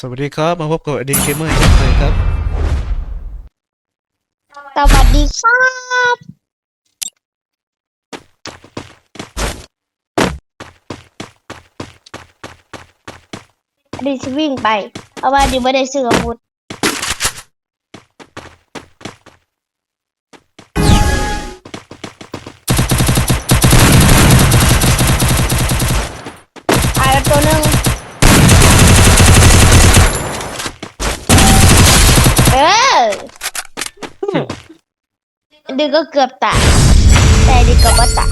สวัสดีครับ มาพบกับอดีเกมเมอร์อีกเช่นเคยครับ สวัสดีครับดิฉันวิ่งไปเพราะว่าดิไม่ได้ซื้ออาวุธ ดิก็เกือบตายแต่ดิก็บ่ตาย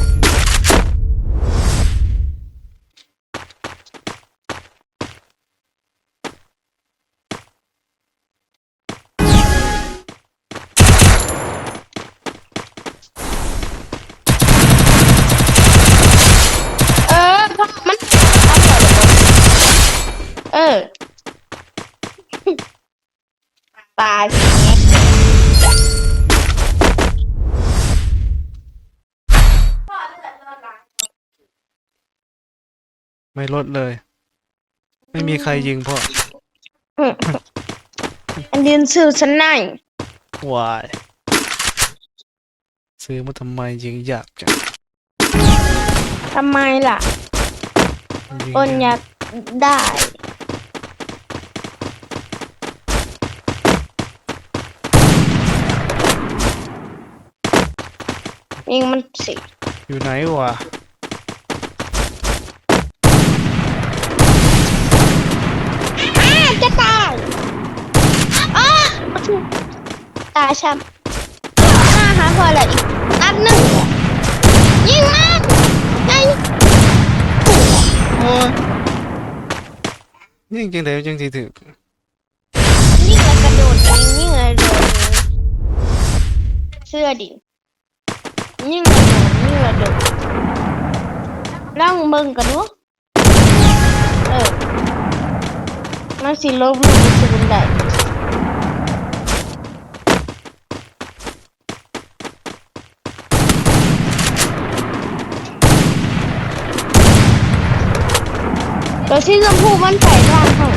เออพอมันเออตาย ไม่ลดเลย ไม่มีใครยิงพ่ออันดินซื้อฉันไหนวายซื้อมาทำไมยิงยากจังทำไมล่ะยิงอ้นอยากได้ยิงมันสิอยู่ไหนวะ อ้าจะตายอ้า ตายช้ำห้าหาพอเลยอีกนัดหนึ่งยิงมันไงโอ้ยยิงจังไดจังสิถึกยิงแล้วกระโดดยิงยิงแล้วโดดยิงเสื้อดิยิงแล้วโดดยิงแล้วโดดลองเบิ่งกันดูเออมันสิลบลูกมันสิเป็นได้ ตัวที่ชมพูมันใส่ทางเขา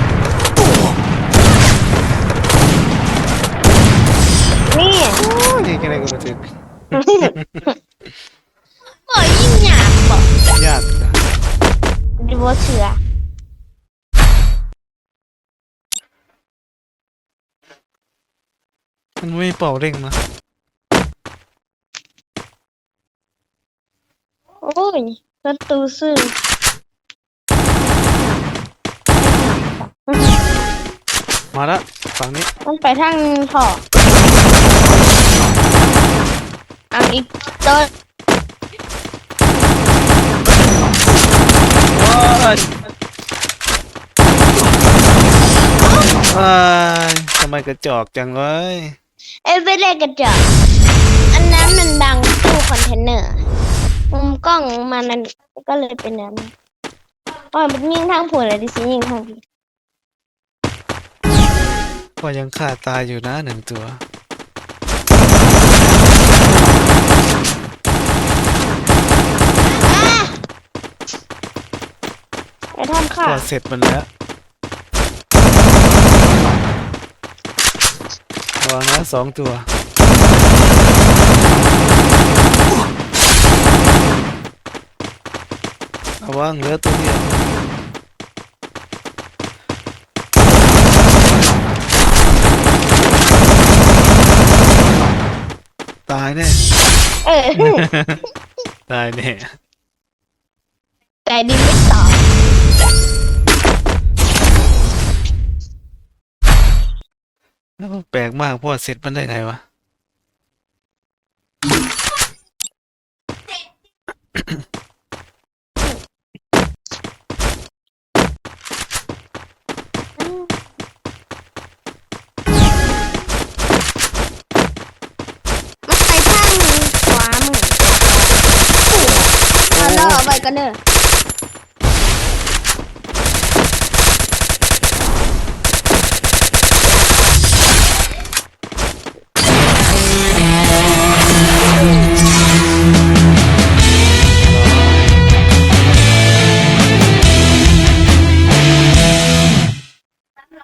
นี่โอ้ยยิงจังไดก็บ่ถึกบ่ยิ่งหยาบบ่ยากจ้ะดูว่าเชื่อมันไม่เป่าเร่งนะโอ้ยประตูซื่อ มาละฝั่งนี้มันไปทางถอเอาอีกตัวว้ายว้ายทำไมกระจอกจังเลยเอ้ยไปเล่นกระจกอันนั้นมันบังตู้คอนเทนเนอร์มุมกล้องมันนั่นก็เลยเป็นแบบนั้นอ๋อมันยิงทางผัวเลยดิฉันยิงทางพี่ ก็ยังฆ่าตายอยู่นะหนึ่งตัวอะไปทำค่ะ ก็เสร็จมันแล้ววางนะสองตัวระวังเหลือตัวเดียวายแน่ เออ ตายแน่ แต่ดินไม่ตอบแล้วแปลกมากเพราะว่าเสร็จมันได้ไงวะ กันเด้อ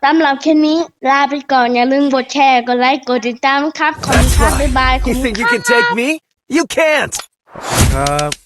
สำหรับคลิปนี้ ลาไปก่อน อย่าลืมกดแชร์ กดไลค์ กดติดตามครับ ขอบคุณ That's ครับ บ๊าย right. บายขอบ You คุณ think you ครั can take บ me? You can't. ครับ